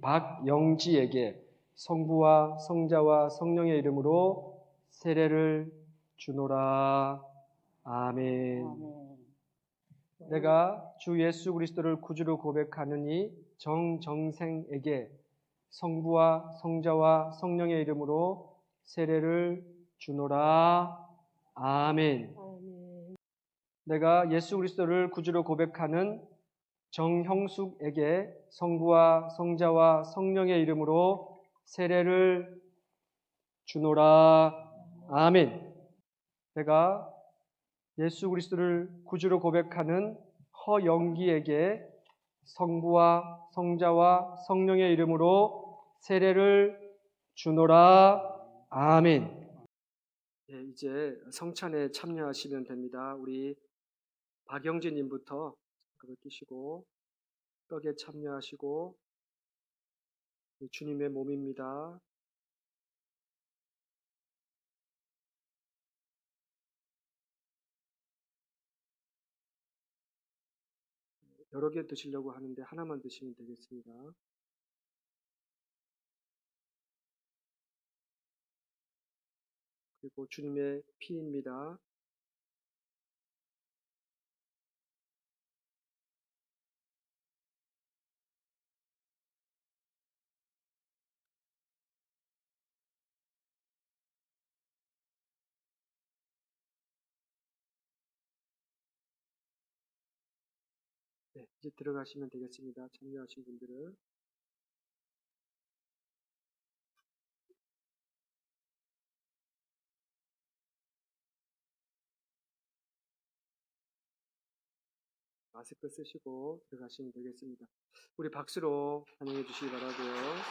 박영지에게 성부와 성자와 성령의 이름으로 세례를 주노라. 아멘. 아멘. 내가 주 예수 그리스도를 구주로 고백하느니 정정생에게 성부와 성자와 성령의 이름으로 세례를 주노라. 아멘. 아멘. 내가 예수 그리스도를 구주로 고백하는 정형숙에게 성부와 성자와 성령의 이름으로 세례를 주노라. 아멘. 내가 예수 그리스도를 구주로 고백하는 허영기에게 성부와 성자와 성령의 이름으로 세례를 주노라. 아멘. 예, 이제 성찬에 참여하시면 됩니다. 우리 박영진님부터 그걸 끼시고 떡에 참여하시고 주님의 몸입니다. 여러 개 드시려고 하는데 하나만 드시면 되겠습니다. 그리고 주님의 피입니다. 네, 이제 들어가시면 되겠습니다. 참여하신 분들은. 마스크 쓰시고 들어가시면 되겠습니다. 우리 박수로 환영해 주시기 바라고요.